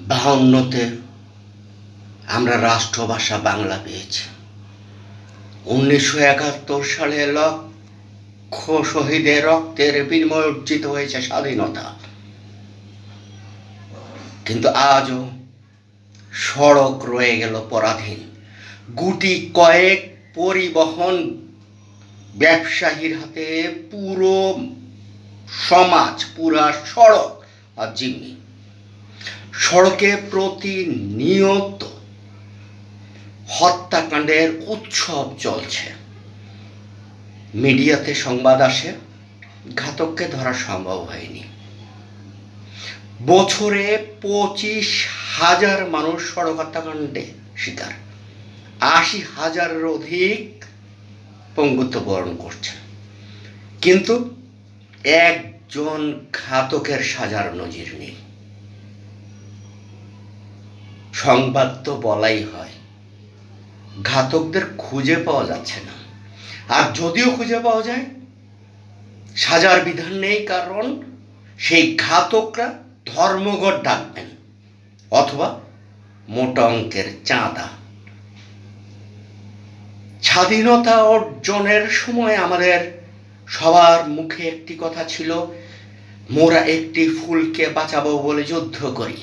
বাহান্নতে আমরা রাষ্ট্রভাষা বাংলা পেয়েছি। উনিশশো একাত্তর সালে লক্ষ শহীদের রক্তের বিনিময় অর্জিত হয়েছে স্বাধীনতা। কিন্তু আজও সড়ক রয়ে গেল পরাধীন। গুটি কয়েক পরিবহন ব্যবসায়ীর হাতে পুরো সমাজ, পুরা সড়ক আর জিম্মি। সড়কে প্রতিনিয়ত হত্যাকাণ্ডের উৎসব চলছে। মিডিয়াতে সংবাদ আসে, ঘাতককে ধরা সম্ভব হয়নি। বছরে পঁচিশ হাজার মানুষ সড়ক হত্যাকাণ্ডে শিকার। আশি হাজারের অধিক পঙ্গুত্ব বরণ করছে। কিন্তু একজন ঘাতকের সাজার নজির নেই। সংবাদ তো বলাই হয়। ঘাতকদের খুঁজে পাওয়া যাচ্ছে না। আর যদিও খুঁজে পাওয়া যায়, সাজার বিধান নেই কারণ সেই ঘাতকরা ধর্মঘট ডাকবেন অথবা মোটা অঙ্কের চাঁদা। স্বাধীনতা অর্জনের সময় আমাদের সবার মুখে একটি কথা ছিল, মোরা একটি ফুলকে বাঁচাবো বলে যুদ্ধ করি।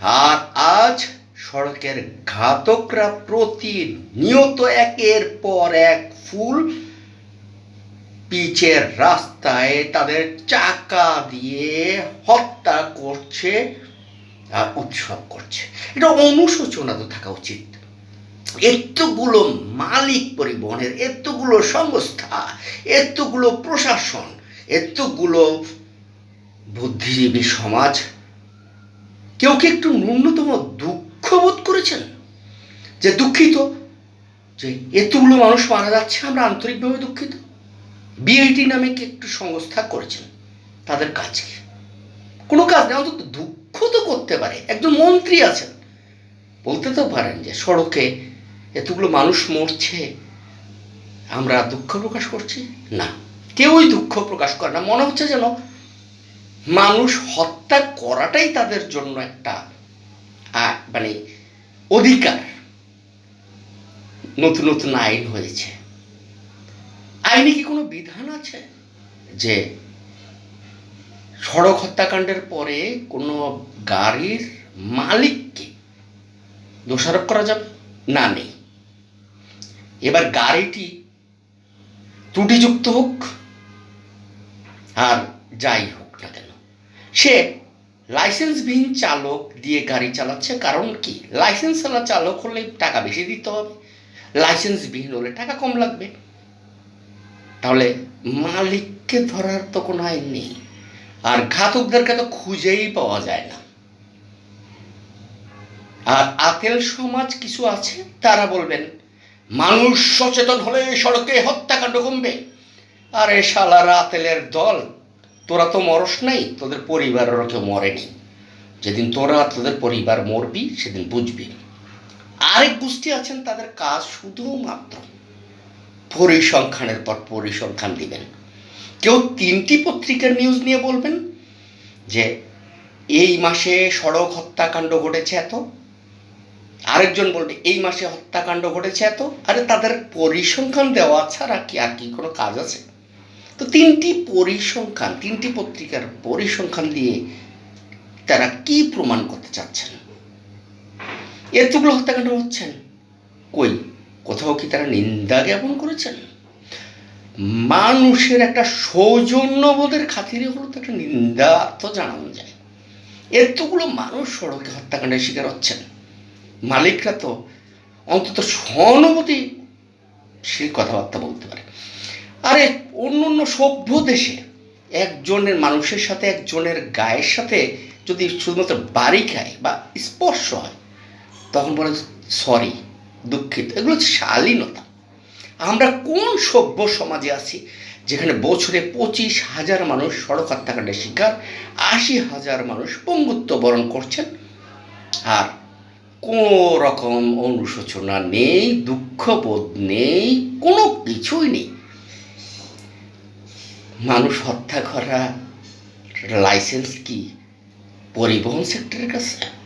আর আজ সড়কের ঘাতকরা প্রতিনিয়ত একের পর এক ফুল পিচের রাস্তায় তাদের চাকা দিয়ে হত্যা করছে আর উৎসব করছে। এটা অনুশোচনা তো থাকা উচিত। এতগুলো মালিক পরিবহনের, এতগুলো সংস্থা, এতগুলো প্রশাসন, এতগুলো বুদ্ধিজীবী সমাজ, কেউ কি একটু ন্যূনতম দুঃখ করেছেন? যে দুঃখিত, যে এতগুলো মানুষ মারা যাচ্ছে, আমরা আন্তরিকভাবে দুঃখিত। বিআইটি নামে কি একটু সংস্থা করেছেন তাদের কাজ কি কোনো কাজ নেই, অন্তত দুঃখ তো করতে পারে। একজন মন্ত্রী আছেন। বলতে তো পারেন যে সড়কে এতগুলো মানুষ মরছে, আমরা দুঃখ প্রকাশ করছি? না। কেউই দুঃখ প্রকাশ করে না। মনে হচ্ছে যেন মানুষ হত্যা করাটাই তাদের জন্য একটা মানে অধিকার। নতুন নতুন আইন হয়েছে। আইনে কি কোনো বিধান আছে? যে সড়ক হত্যাকাণ্ডের পরে কোনো গাড়ির মালিককে দোষারোপ করা যাবে? না, নেই। এবার গাড়িটি ত্রুটিযুক্ত হোক আর যাই হোক না কেন, সে লাইসেন্সবিহীন চালক দিয়ে গাড়ি চালাচ্ছে কারণ কি? লাইসেন্স চালা চালক হলে টাকা বেশি দিতে হবে। লাইসেন্স লাইসেন্সবিহীন হলে টাকা কম লাগবে। তাহলে মালিককে ধরার তো কোনো আইন নেই। আর ঘাতকদেরকে তো খুঁজেই পাওয়া যায় না। আর আতেল সমাজ কিছু আছে? তারা বলবেন, মানুষ সচেতন হলে সড়কে হত্যাকাণ্ড কমবে। আরে শালারা আতেলের দল তোরা তো মরস নাই, তোদের পরিবারেরও কেউ মরেনি যেদিন তোরা তোদের পরিবার মরবি, সেদিন বুঝবি। আরেক গোষ্ঠী আছেন, তাদের কাজ শুধুমাত্র পরিসংখ্যানের পর পরিসংখ্যান দিবেন। কেউ তিনটি পত্রিকার নিউজ নিয়ে বলবেন যে, এই মাসে সড়ক হত্যাকাণ্ড ঘটেছে এত। আরেকজন বলবে, এই মাসে হত্যাকাণ্ড ঘটেছে এত। আরে তাদের পরিসংখ্যান দেওয়া ছাড়া কি আর কি কোনো কাজ আছে? তো তিনটি পরিসংখ্যান, তিনটি পত্রিকার পরিসংখ্যান দিয়ে তারা কি প্রমাণ করতে চাচ্ছেন? এতগুলো হত্যাকাণ্ড হচ্ছেন? কই, কোথাও কি তারা নিন্দা জ্ঞাপন করেছেন? মানুষের একটা সৌজন্যবোধের খাতিরে হলো তো একটা নিন্দা তো জানানো যায়। এতগুলো মানুষ সড়কে হত্যাকাণ্ডের শিকার হচ্ছেন। মালিকরা তো অন্তত সহানুভূতি সে কথাবার্তা বলতে পারে। আরে অন্য অন্য সভ্য দেশে একজনের মানুষের সাথে একজনের গায়ের সাথে যদি শুধুমাত্র বাড়ি খায় বা স্পর্শ হয়, তখন বলে সরি দুঃখিত। এগুলো হচ্ছে শালীনতা। আমরা কোন সভ্য সমাজে আছি যেখানে বছরে পঁচিশ হাজার মানুষ সড়ক হত্যাকাণ্ডের শিকার, আশি হাজার মানুষ পঙ্গুত্ব বরণ করছেন, আর কোনো রকম অনুশোচনা নেই, দুঃখবোধ নেই, কোনো কিছুই নেই। মানুষ হত্যা করা লাইসেন্স কি? পরিবহন সেক্টরের কাছে?